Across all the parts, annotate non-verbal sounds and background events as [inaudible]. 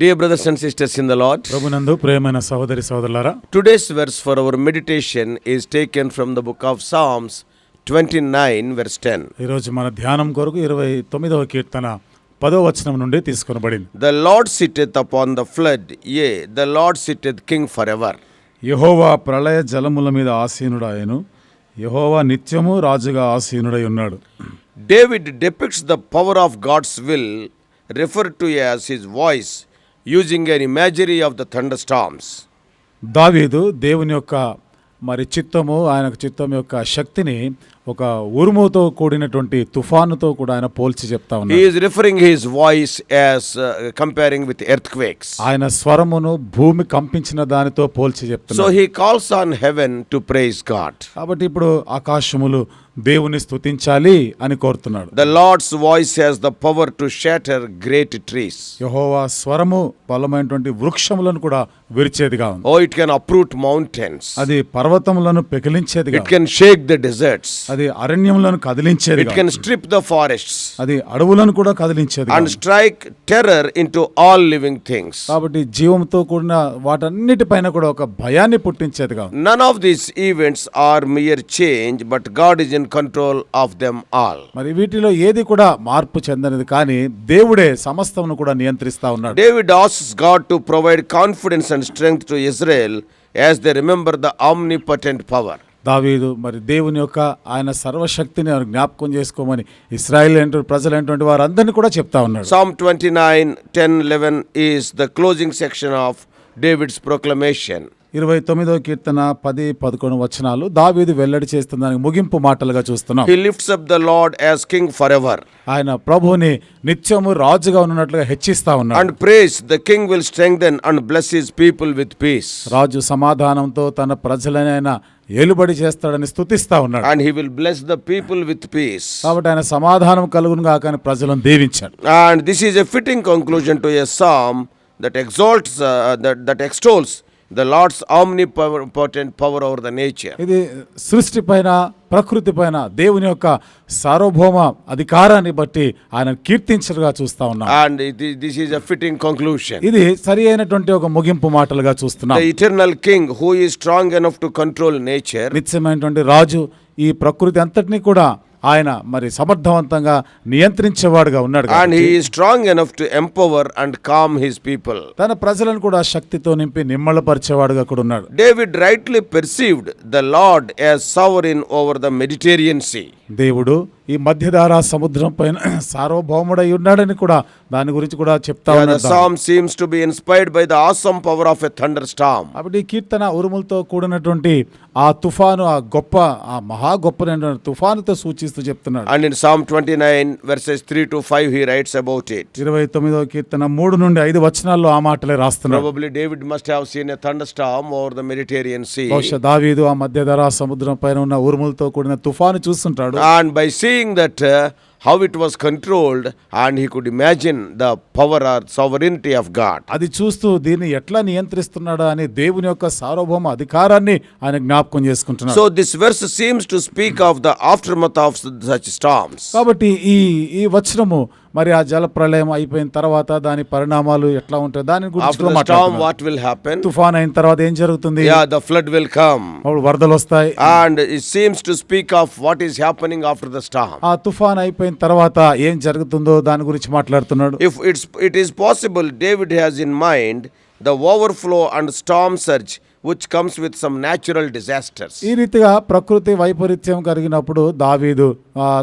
Dear brothers and sisters in the Lord ప్రభునందు ప్రేమైన సోదరి సోదరులారా today's verse for our meditation is taken from the book of Psalms twenty nine verse ఈ రోజు మన ధ్యానం కొరకు ఇరవై తొమ్మిదవ కీర్తన పదో వచనం నుండి తీసుకునబడింది. The Lord sitteth upon the flood yea the Lord sitteth king for ever Jehovah ప్రళయ జలముల మీద ఆసీనుడాయను యహోవా నిత్యము రాజుగా ఆసీనుడై ఉన్నాడు. David depicts the power of God's will refer to as his voice using an imagery of the thunder storms దావీదు దేవుని యొక్క మరి చిత్తము ఆయన చిత్తం యొక్క శక్తిని ఒక ఉరుముతో కూడినటువంటి తుఫానుతో కూడా ఆయన పోల్చి చెప్తా ఉన్నారు he is referring his voice as comparing with earth ఆయన స్వరమును భూమి కంపించిన దానితో పోల్చి చెప్తున్నారు so he calls on heaven to praise God కాబట్టి ఇప్పుడు ఆకాశములు దేవుని స్థుతించాలి అని కోరుతున్నాడు. The Lord's voice has the power to shatter great trees Jehovah స్వరము బలమైనటువంటి వృక్షములను కూడా విరిచేదిగా oh it can uproot mountains అది పర్వతములను పెకిలించేది it can shake the deserts అది అరణ్యములను కదిలించేది it can strip the forest అది అడవులను కూడా కదిలించేది and strike terror into all living things కాబట్టి జీవంతో కూడిన వాటన్నిటిపైన కూడా ఒక భయాన్ని పుట్టించేదిగా none of this events are mere change but God is in control of them all మరి వీటిలో ఏది కూడా మార్పు చెందనిది కానీ దేవుడే సమస్తమును కూడా నియంత్రిస్తా ఉన్నాడు. David as God to provide confidence and strength to Israel as they remember the omnipotent power దావీదు మరి దేవుని యొక్క ఆయన సర్వశక్తిని జ్ఞాపకం చేసుకోమని ఇస్రాయిల్ అంటూ ప్రజలు అంటే వారందరినీ కూడా చెప్తా ఉన్నారు Psalm twenty nine ten eleven is the closing section of David's proclamation ఇరవై తొమ్మిదో కీర్తన పది పదకొండు వచనాలు దావీది వెల్లడి చేస్తున్న దానికి ముగింపు మాటలుగా చూస్తున్నాం. He lifts up the Lord as king for ever ఆయన ప్రభుని నిత్యము రాజుగా ఉన్నట్లుగా హెచ్చిస్తా ఉన్నాడు. And praise the king will strengthen and bless his people with peace రాజు సమాధానంతో తన ప్రజలనైనా ఎలుబడి చేస్తాడని స్థుతిస్తా ఉన్నాడు. And he will bless the people with peace కాబట్టి ఆయన సమాధానం కలుగునుగా కానీ ప్రజలను దీవించాడు. And this is a fitting conclusion to a psalm that exalts that that extols extols the Lord's omnipotent power over the nature. ఇది సృష్టి పైన ప్రకృతి పైన దేవుని యొక్క సార్వభౌమ అధికారాన్ని బట్టి ఆయన కీర్తించడుగా చూస్తా ఉన్నాం is- this is a fitting conclusion. ఇది సరి అయినటువంటి ఒక ముగింపు మాటలుగా చూస్తున్నాం The eternal king who is strong enough to control nature నిత్యమైనటువంటి రాజు ఈ ప్రకృతి అంతటినీ కూడా ఆయన మరి సమర్థవంతంగా నియంత్రించేవాడుగా ఉన్నాడు and strong enough to empower and calm his people తన ప్రజలను కూడా శక్తితో నింపి నిమ్మలపరిచేవాడుగా కూడా ఉన్నాడు. David rightly perceived the Lord as sovereign over the Mediterranean Sea దేవుడు ఈ మధ్యధార సముద్రం పైన [clears throat] సార్వభౌముడై ఉన్నాడని కూడా దాని గురించి కూడా చెప్తాను Psalm seems to be inspired by the awesome power of thunder storm కీర్తన ఉరుములతో కూడినటువంటి ఆ తుఫాను ఆ గొప్ప ఆ మహా గొప్ప తుఫానుతో సూచిస్తూ చెప్తున్నాడు. And Psalm twenty nine verses three to five he writes about it ఇరవై తొమ్మిదో కీర్తన మూడు నుండి ఐదు వచనాల్లో ఆ మాటలే రాస్తున్నాడు. David must have seen thunder storm over the Mediterranean Sea దావీదు ఆ మధ్యధారా సముద్రం పైన ఉన్న ఉరుములతో కూడిన తుఫాను చూస్తుంటాడు. And by sea seeing that uh, how it was controlled, and he could imagine the power or sovereignty of God. అది చూస్తూ దీన్ని ఎట్లా నియంత్రిస్తున్నాడా అని దేవుని యొక్క సార్వభౌమ అధికారాన్ని ఆయన జ్ఞాపకం చేసుకుంటున్నాడు So this verse seems to speak of the aftermath of such storms. కాబట్టి ఈ ఈ వచనము మరి ఆ జల అయిపోయిన తర్వాత దాని పరిణామాలు ఎట్లా ఉంటాయి? దాని గురించి తుఫాన్ అయిన తర్వాత ఏం జరుగుతుంది? ద ఫ్లడ్ విల్ కమ్ వరదలు వస్తాయి. And it seems to speak of what is happening after the storm ఆ తుఫాన్ అయిపోయిన తర్వాత ఏం జరుగుతుందో దాని గురించి మాట్లాడుతున్నాడు. If it's it is possible David has in mind the overflow and storm surge which comes with some natural disasters. ఈ రీతిగా ప్రకృతి వైపరీత్యం కలిగినప్పుడు దావీదు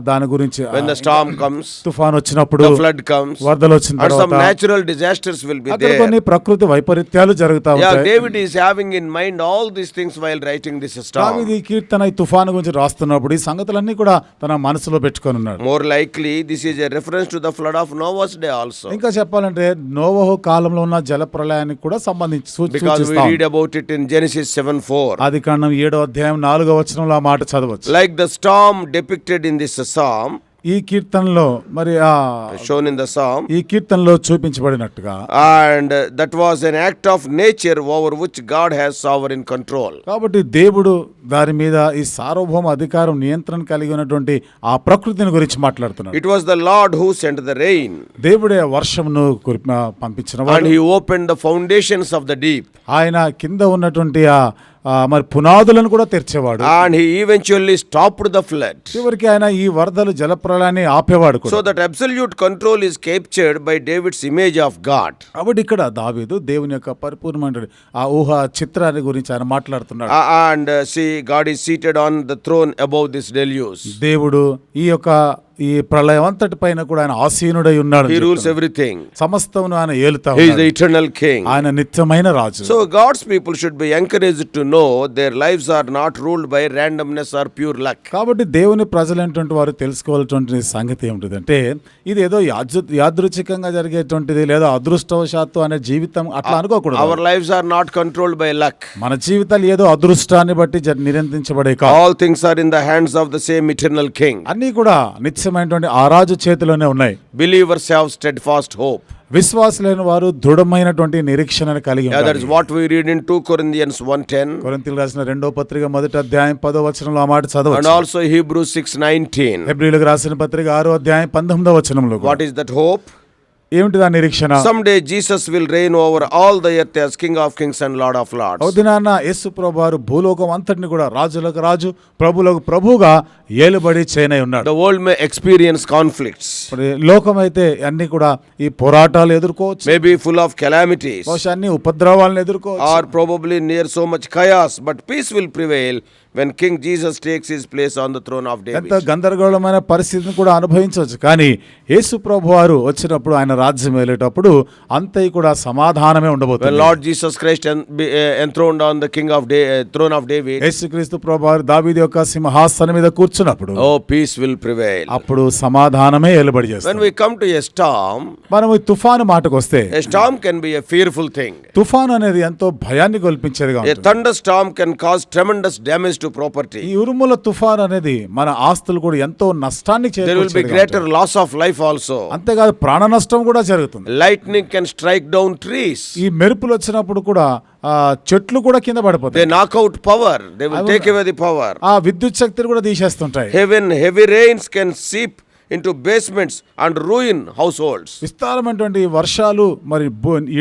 దాని గురించి the storm comes, తుఫాన్ వచ్చినప్పుడు the flood comes, వరదలు వచ్చిన తర్వాత natural disasters will be అక్కడ there. కొన్ని ప్రకృతి వైపరీత్యాలు జరుగుతా Yeah, ఉంటాయి David is having in mind all these things while writing this storm. దావీదు ఈ కీర్తన ఈ తుఫాను గురించి రాస్తున్నప్పుడు ఈ సంగతులన్నీ కూడా తన మనసులో పెట్టుకొని ఉన్నాడు More likely, this is a reference to the flood of Noah's day also. ఇంకా చెప్పాలంటే నోవహు కాలంలో ఉన్న జల ప్రళయానికి కూడా సంబంధించి సూ- Because we సూచిస్తాం read about it Genesis 7 4. ఆది కాండం ఏడో అధ్యాయం నాలుగో వచనంలో ఆ మాట చదవచ్చు Like the storm depicted in this psalm, ఈ కీర్తనలో మరి ఆ షోన్ ఇన్ ద సాంగ్ ఈ కీర్తనలో చూపించబడినట్టుగా. And that was an act of nature over which God has sovereign control కాబట్టి దేవుడు దాని మీద ఈ సార్వభౌమ అధికారం నియంత్రణ కలిగి ఉన్నటువంటి ఆ ప్రకృతిని గురించి మాట్లాడుతున్నాడు. It was the Lord who sent the rain దేవుడే వర్షంను పంపించిన and he open the foundations of the deep ఆయన కింద ఉన్నటువంటి ఆ మరి పునాదులను కూడా తెరిచేవాడు. And he eventually stopped the flood చివరికి ఆయన ఈ వరదలు జలప్రలయాన్ని ఆపేవాడు so that absolute control is captured by David's image of God కాబట్టి ఇక్కడ దావీదు దేవుని యొక్క పరిపూర్ణమైన ఆ ఊహ చిత్రాన్ని గురించి ఆయన మాట్లాడుతున్నాడు. And see God is seated on the throne above this deluge దేవుడు ఈ యొక్క ఈ ప్రళయం అంతటి పైన కూడా ఆయన ఆసీనుడై ఉన్నాడు హీ రూల్స్ ఎవ్రీథింగ్ సమస్తమును ఆయన ఏలుతా హీ ఇస్ ఎటర్నల్ కింగ్ ఆయన నిత్యమైన రాజు. So God's people should be encourage to know their lives are not ruled by randomness or pure luck కాబట్టి దేవుని ప్రజలు ఏంటంటే వారు తెలుసుకోవాల్సినటువంటి సంగతి ఏంటంటే ఇది ఏదో యాదృచ్ఛికంగా జరిగేటువంటిది లేదా అదృష్టవశాత్తు అనే జీవితం అట్లా అనుకోకూడదు. Our lives are not controlled by luck మన జీవితాలు ఏదో అదృష్టాన్ని బట్టి నిరంతించబడే కాదు. All things are in the hands of the same eternal king అన్ని కూడా నిత్య నిత్యమైనటువంటి ఆ రాజు చేతిలోనే ఉన్నాయి Believers have steadfast hope. విశ్వాసులైన వారు దృఢమైనటువంటి నిరీక్షణను కలిగి ఉంటారు is what we read in 2 Corinthians 1.10 కొరింథీయులకు రాసిన రెండో పత్రిక మొదటి అధ్యాయం పదో వచనంలో ఆ మాట చదవచ్చు also Hebrews 6.19. హెబ్రిలకు రాసిన పత్రిక ఆరో అధ్యాయం పంతొమ్మిదో వచనంలో కూడా. What is that hope? ఏమిటి ఆ నిరీక్షణ Someday Jesus will reign over all the earth as King of kings and Lord of oh lords. దినాన యేసు ప్రభువారు భూలోకం అంతటిని కూడా రాజులకు రాజు ప్రభులకు ప్రభుగా ఏలుబడి చేనై ఉన్నాడు. వరల్డ్ మే ఎక్స్పీరియన్స్ కాన్ఫ్లిక్ట్స్ లోకమైతే అయితే అన్ని కూడా ఈ పోరాటాలు ఎదుర్కోవచ్చు. మేబీ ఫుల్ ఆఫ్ కెలామిటీ బహుశా ఉపద్రవాలను ఎదుర్కో or probably near so much chaos but peace will prevail when king Jesus takes his place on the throne of day అంత గందరగోళమైన పరిస్థితిని కూడా అనుభవించవచ్చు. కానీ యేసు ప్రభు వారు వచ్చినప్పుడు ఆయన రాజ్యం వెళ్ళేటప్పుడు అంతే కూడా సమాధానమే ఉండబోతుంది. Lord Jesus Christ enthrone on the king of day throne of David యేసు క్రీస్తు ప్రభు వారు దావీద్ యొక్క సింహాసనం మీద కూర్చు కూర్చున్నప్పుడు ఓ పీస్ విల్ ప్రివైల్ అప్పుడు సమాధానమే ఏలుబడి చేస్తాం we come to a storm మనం ఈ తుఫాను మాటకు వస్తే a can be a fearful thing తుఫాన్ అనేది ఎంతో భయాన్ని కల్పించేది ఉంటుంది. A thunder can cause tremendous damage to property ఈ ఉరుముల తుఫాన్ అనేది మన ఆస్తులు కూడా ఎంతో నష్టాన్ని greater loss of life also అంతేకాదు ప్రాణ నష్టం కూడా జరుగుతుంది. Lightning can strike down trees ఈ మెరుపులు వచ్చినప్పుడు కూడా చెట్లు కూడా కింద పడిపోతాయి. పవర్ పవర్ ఆ విద్యుత్ శక్తిని కూడా తీసేస్తుంటాయి. Heaven heavy rains can seep seep into basements and ruin households. విస్తారమైనటువంటి వర్షాలు మరి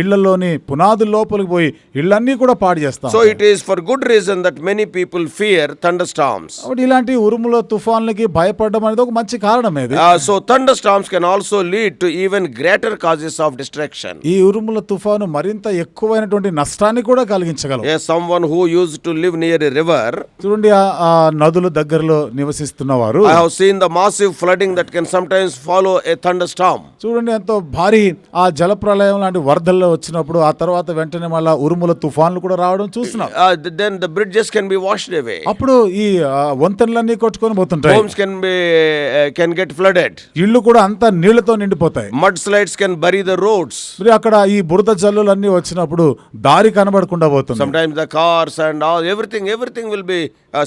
ఇళ్ళలోని పునాదుల లోపలికి పోయి ఇళ్ళన్నీ కూడా పాడు చేస్తాం So it is for good reason that many people fear thunderstorms. కాబట్టి ఇలాంటి ఉరుముల తుఫాన్లకి భయపడడం అనేది ఒక మంచి కారణం ఇది Uh, so thunderstorms can also lead to even greater causes of destruction. ఈ ఉరుముల తుఫాను మరింత ఎక్కువైనటువంటి నష్టాన్ని కూడా కలిగించగలవు Yes, someone who used to live near a river, చూడండి ఆ- నదుల దగ్గరలో నివసిస్తున్న వారు I have seen the massive flooding that can sometimes follow a thunder storm చూడండి ఎంతో భారీ ఆ జల ప్రళయం లాంటి వరదల్లో వచ్చినప్పుడు ఆ తర్వాత వెంటనే మళ్ళా ఉరుముల తుఫాన్లు కూడా రావడం చూస్తున్నాం. Then the bridges can be wash away అప్పుడు ఈ వంతెనలన్నీ కొట్టుకొని పోతుంటాయి. Homes can be can get flooded ఇల్లు కూడా అంత నీళ్ళతో నిండిపోతాయి. Mud slides can bury the roads అక్కడ ఈ బురద జల్లులన్నీ వచ్చినప్పుడు దారి కనబడకుండా పోతుంది. Sometimes the cars and all everything everything will be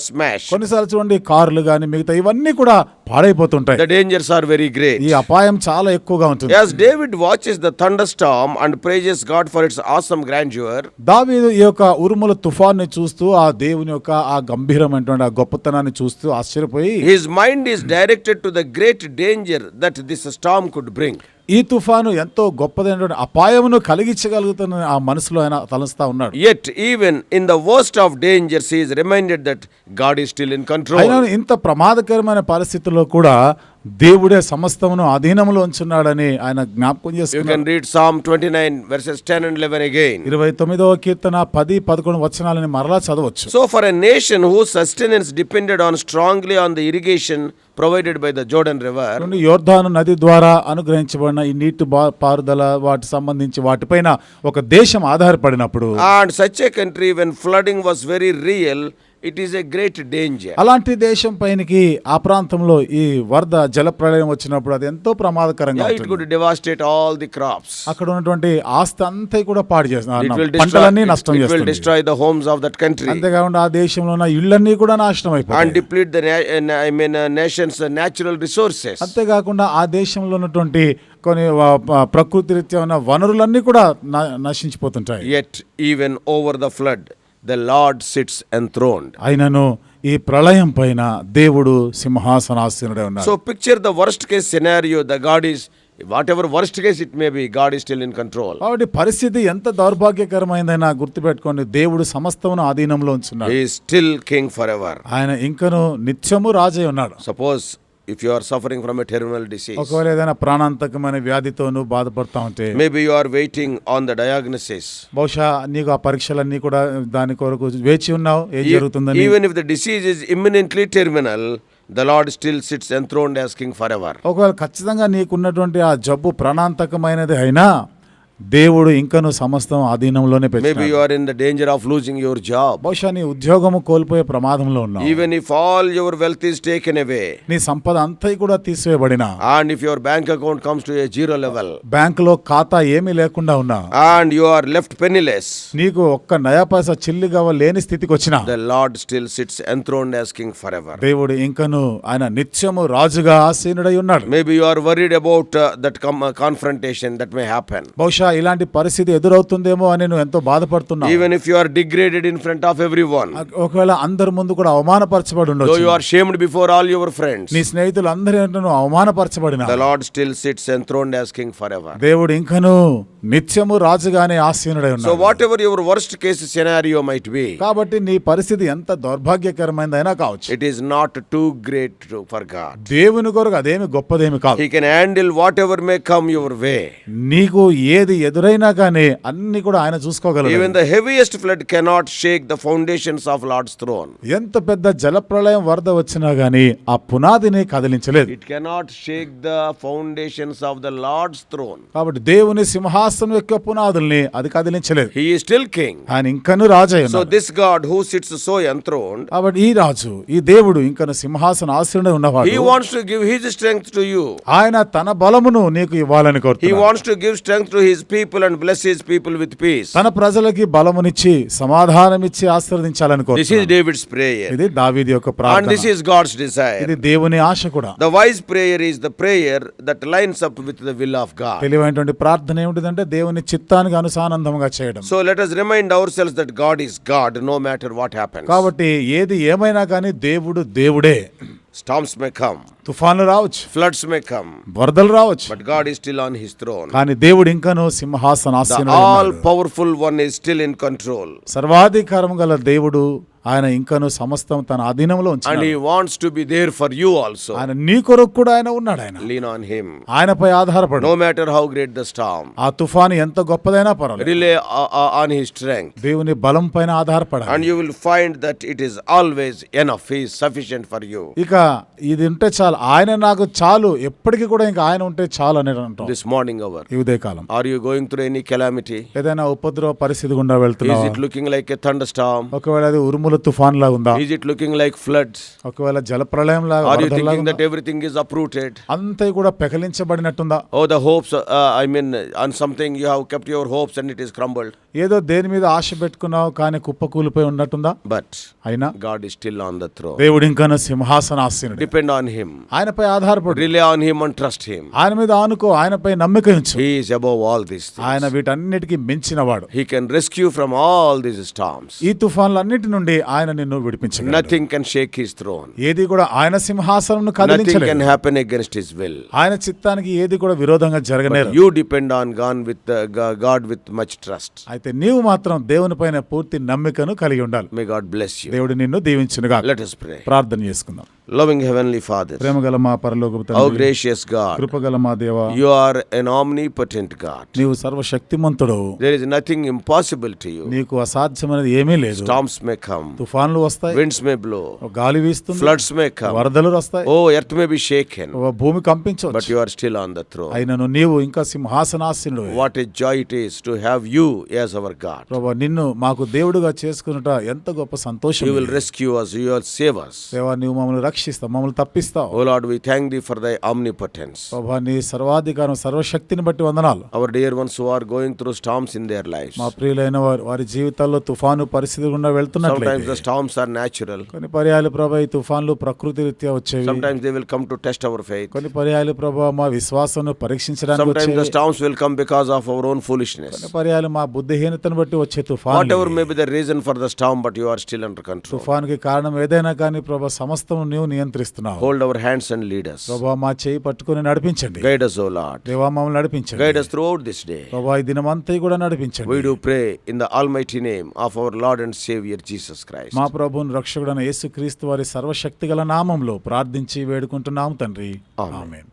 smash కొన్నిసార్లు చూడండి కార్లు కానీ మిగతా ఇవన్నీ కూడా పాడైపోతుంటాయి dangers are very great. ఈ అపాయం చాలా ఎక్కువగా ఉంటుంది As David watches the thunderstorm and praises God for its awesome grandeur, దావీదు ఈ యొక్క ఉరుముల తుఫాన్ని చూస్తూ ఆ దేవుని యొక్క ఆ గంభీరమైనటువంటి ఆ గొప్పతనాన్ని చూస్తూ ఆశ్చర్యపోయి his mind is directed to the great danger that this storm could bring. ఈ తుఫాను ఎంతో గొప్పదైనటువంటి అపాయమును కలిగించగలుగుతున్న ఆ మనసులో ఆయన తలస్తా ఉన్నాడు Yet, even in the worst of dangers, he is reminded that God is still in control. అయినా ఇంత ప్రమాదకరమైన పరిస్థితుల్లో కూడా దేవుడే సమస్తమును అధీనంలో ఉంచున్నాడని ఆయన జ్ఞాపకం తొమ్మిదవ కీర్తన పది పదకొండు వచనాలని మరలా చదవచ్చు. So for a nation who sustenance depended on strongly on the irrigation provided by the Jordan river యోర్ధాను నది ద్వారా అనుగ్రహించబడిన ఈ నీటి పారుదల వాటి సంబంధించి వాటిపైన ఒక దేశం ఆధారపడినప్పుడు and such a country when flooding was very real it is a great danger అలాంటి దేశం పైనకి ఆ ప్రాంతంలో ఈ వరద జల ప్రళయం వచ్చినప్పుడు అది ఎంతో ప్రమాదకరంగా it could devastate all the crops అక్కడ ఉన్నటువంటి ఆస్తి అంతా కూడా పాడు చేస్తుంది నష్టం చేస్తుంది. The homes of that country అంతేకాకుండా ఆ దేశంలో ఉన్న ఇళ్ళన్నీ కూడా నాశనం అయిపోయి and deplete I mean nation's natural resources అంతేకాకుండా ఆ దేశంలో ఉన్నటువంటి కొన్ని ప్రకృతి రీత్యా ఉన్న వనరులన్నీ కూడా నశించిపోతుంటాయి. At even over the flood the Lord sits enthroned ఆయనను ఈ ప్రళయం పైన దేవుడు సింహాసనాసీనుడే ఉన్నారు so picture the worst case scenario the God is whatever worst case it may be God is still in control కాబట్టి పరిస్థితి ఎంత దౌర్భాగ్యకరమైందైనా గుర్తుపెట్టుకోండి దేవుడు సమస్తమును ఆధీనంలో ఉంచున్నాడు. ఈ స్టిల్ కింగ్ ఫర్ ఎవర్ ఆయన ఇంకను నిత్యము రాజే ఉన్నాడు. Suppose if you are suffering from a terminal disease ఒకవేళ ఏదైనా ప్రాణాంతకమైన వ్యాధితో నువ్వు బాధపడతా ఉంటే maybe you are waiting on the diagnosis బహుశా నీకు ఆ పరీక్షలన్నీ కూడా దాని కొరకు వేచి ఉన్నావు ఏం జరుగుతుంది even if the disease is imminently terminal the Lord still sits enthrone as king forever ఒకవేళ ఖచ్చితంగా నీకున్నటువంటి ఆ జబ్బు ప్రాణాంతకమైనది అయినా దేవుడు ఇంకను సమస్తం ఆధీనంలోనే maybe you in the of losing your job బహుశా నీ ఉద్యోగం కోల్పోయే ప్రమాదంలో ఉన్నావు. Even if all your wealth is taken away నీ సంపద అంతా కూడా తీసివేయబడిన and if your bank account comes to a zero level బ్యాంక్లో ఖాతా ఏమీ లేకుండా ఉన్నా and you are left penniless నీకు ఒక్క నయాపాస చిల్లిగవ లేని స్థితికి వచ్చిన Lord still sits enthroned as forever దేవుడు ఇంకను ఆయన నిత్యము రాజుగా ఆసీనుడై ఉన్నాడు. Maybe you worried about that come confrontation that may happen బహుశా కూడా ఇలాంటి పరిస్థితి ఎదురవుతుందేమో అని నేను ఎంతో బాధపడుతున్నాను even if you are in front of everyone ఒకవేళ అందరి ముందు కూడా అవమానపరచబడి ఉండొచ్చు. యు ఆల్ యువర్ ఫ్రెండ్స్ నీ స్నేహితులందరినూ అవమానపరచబడిన Lord still sits enthroned as king forever దేవుడు ఇంకను నిత్యము రాజుగానే ఆసీనుడై ఉన్నాడు. Your worst case scenario might be కాబట్టి నీ పరిస్థితి ఎంత దౌర్భాగ్యకరమైన కావచ్చు. It is not too great for దేవుని కొరకు అదేమి గొప్పదేమి కాదు. Handle whatever may come your way నీకు ఏది ఎదురైనా కానీ అన్ని కూడా ఆయన చూసుకోగలరు even the heaviest flood cannot shake the foundations of Lord's throne ఎంత పెద్ద జలప్రలయం వరద వచ్చినా కానీ ఆ పునాదిని కదిలించలేదు. It cannot shake the foundation of the Lord throne కాబట్టి దేవుని సింహాసనం యొక్క పునాదుల్ని అది కదిలించలేదు. హీ స్టిల్ కింగ్ ఆయన ఇంకను రాజు so this God who sits so enthrone కాబట్టి ఈ రాజు ఈ దేవుడు ఇంకా సింహాసన ఆశ్రయం ఉన్నవాడు. He wants give his strength to you ఆయన తన బలమును నీకు ఇవ్వాలని కోరుతున్నాడు. He wants to give strength to his people and bless his people with peace. తన ప్రజలకి బలమునిచ్చి సమాధానమిచ్చి ఆశీర్వదించాలని This is కోరుతున్నాడు David's prayer. ఇది దావీది యొక్క And ప్రార్థన this is God's desire. ఇది దేవుని ఆశ కూడా The wise prayer is the prayer that lines up with the will of God. తెలివైనటువంటి ప్రార్థన ఏమిటిదంటే దేవుని చిత్తానికి అనుసానందంగా చేయడం So let us remind ourselves that God is God no matter what happens. కాబట్టి ఏది ఏమైనా కానీ దేవుడు దేవుడే Storms may come, తుఫాన్లు రావచ్చు floods may come, వరదలు రావచ్చు but God is still on his throne. కానీ దేవుడు ఇంకను సింహాసనాసీనుడై all ఉన్నాడు. powerful one is still in control. సర్వాధికారం గల దేవుడు ఆయన ఇంకాను సమస్తం తన అధీనంలో ఉంచి wants to be there for you also ఆయన నీ కొరకు కూడా ఆయన ఉన్నాడు ఆయన. లీన్ ఆన్ ఆయనపై ఆధారపడి. No matter how great the storm ఆ తుఫాన్ ఎంత గొప్పదైనా పర్వాలేదు. రిలే ఆన్ హిస్ బలం పైన ఆధారపడి and you find that it is always enough he sufficient for you ఇక ఇది ఉంటే చాలు. ఆయన నాకు చాలు. ఎప్పటికీ కూడా ఇంకా ఆయన ఉంటే చాలు అని అంటాం. దిస్ మార్నింగ్ అవర్ ఈ కాలం are you going through any calamity ఏదైనా ఉపద్రవ పరిస్థితి గుండా వెళ్తున్నా it looking like a thunder ఒకవేళ అది ఉరుము మామూలు తుఫాన్ లా ఉందా? Is it looking like floods ఒకవేళ జలప్రళయం లాగా are you thinking that everything is uprooted అంతే కూడా పెకలించబడినట్టుందా? Or the hopes I mean on something you have kept your hopes and it is crumbled ఏదో దేని మీద ఆశ పెట్టుకున్నావు కానీ కుప్ప కూలిపోయి ఉన్నట్టుందా? బట్ అయినా? God is still on the throne దేవుడు ఇంకా సింహాసన ఆస్తిని డిపెండ్ ఆన్ హిమ్ ఆయనపై ఆధారపడి. Rely on him and trust him ఆయన మీద ఆనుకో ఆయనపై నమ్మక ఉంచు. He is above all this ఆయన వీటన్నిటికీ మించినవాడు. He can rescue from all this storms ఈ తుఫాన్లన్నిటి నుండి ఆయన నిన్ను విడిపించలేడు nothing can shake his throne ఏది కూడా ఆయన సింహాసనంను కదిలించలేడు. Nothing can happen against his will ఆయన చిత్తానికి ఏది కూడా విరోధంగా జరగలేదు. You depend on gone with God with much trust అయితే నీవు మాత్రం దేవునిపైన పూర్తి నమ్మకను కలిగి ఉండాలి. మే గాడ్ బ్లెస్ యు దేవుడు నిన్ను దీవించునుగా లెట్ అస్ ప్రే ప్రార్థన చేసుకుందాం. Loving Heavenly Father, ప్రేమగల మా పరలోకపు తండ్రి gracious God, కృపగల మా దేవ you are an omnipotent God. నీవు సర్వశక్తిమంతుడవు There is nothing impossible to you. నీకు అసాధ్యమైనది ఏమీ లేదు Storms may come, తుఫాన్లు వస్తాయి winds may blow, గాలి వీస్తుంది floods may come, వరదలు వస్తాయి oh, earth may be shaken, భూమి but కంపించవచ్చు you are still on the throne. అయినను నీవు ఇంకా సింహాసనాసీనుడు What a joy it is to have you as our God. ప్రభా నిన్ను మాకు దేవుడుగా చేసుకున్నట ఎంత గొప్ప సంతోషం You will ఇది. rescue us, you will save us. దేవా నీవు మమ్మల్ని రక్షిస్తావు మమ్మల్ని తప్పిస్తావు O Lord we thank thee for thy omnipotence ప్రభువా నీ సర్వాధికారం సర్వశక్తిని బట్టి వందనాలు. Our dear ones who are going through storms in their life మా ప్రియులైన వారు వారి జీవితాల్లో తుఫాను పరిస్థితులు గుండా వెళ్తున్నట్లు some the storms are natural కొన్ని పర్యాలు ప్రభువా ఈ తుఫాన్లు ప్రకృతి రీత్యా వచ్చేవి. Sometimes they will come to test our faith కొన్ని పర్యాలు ప్రభువా మా విశ్వాసాన్ని పరీక్షించడానికి sometimes the storms will come because of our own foolishness కొన్ని పర్యాలు మా బుద్ధిహీనతను బట్టి వచ్చే తుఫాన్ whatever may be the reason for the storm but you are still under control తుఫాన్కి కారణం ఏదైనా కానీ ప్రభా సమస్తం నియంత్రిస్తున్నావు Hold our hands and lead us. ప్రభా మా చేయి పట్టుకొని నడిపించండి Guide us, O Lord. దేవా మమ్మల్ని నడిపించండి Guide us throughout this day. ప్రభా ఈ దినమంతా కూడా నడిపించండి We do pray in the almighty name of our Lord and Savior Jesus Christ. మా ప్రభువుని రక్షకుడైన యేసుక్రీస్తు వారి సర్వశక్తి గల నామంలో ప్రార్థించి వేడుకుంటున్నాం తండ్రి ఆమేన్. ఆమేన్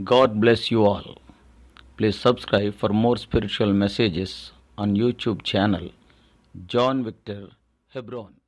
God bless you all. Please subscribe for more spiritual messages on YouTube channel John Victor Hebron.